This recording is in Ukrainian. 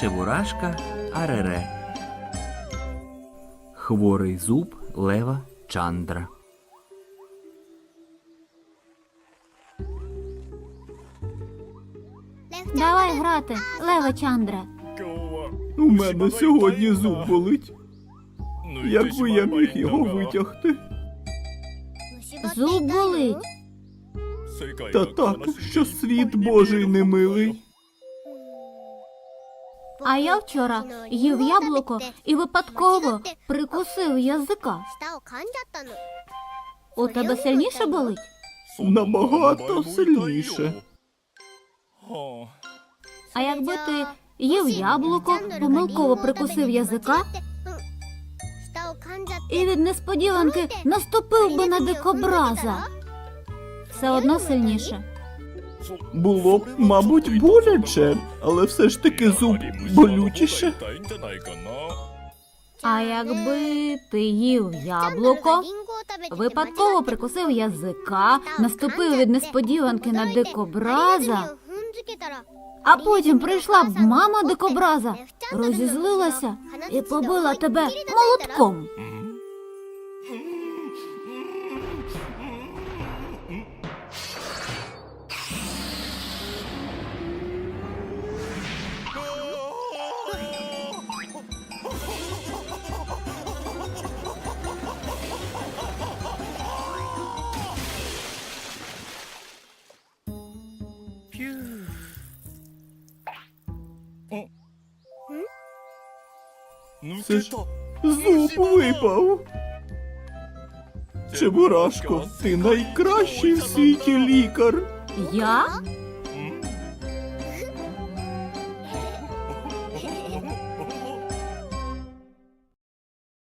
Чебурашка Арере. Хворий зуб Лева Чандра. Давай грати, Лева Чандра. У мене сьогодні зуб болить. Як би я міг його витягти? Зуб болить. Та так, що світ Божий немилий. А я вчора їв яблуко і випадково прикусив язика. У тебе сильніше болить? Набагато сильніше. А якби ти їв яблуко, помилково прикусив язика і від несподіванки наступив би на дикобраза, все одно сильніше. Було б, мабуть, боляче, але все ж таки зуб болючіше. А якби ти їв яблуко, випадково прикусив язика, наступив від несподіванки на дикобраза, а потім прийшла б мама дикобраза, розізлилася і побила тебе молотком. Це ж зуб випав. Чебурашко, ти найкращий в світі лікар. Я?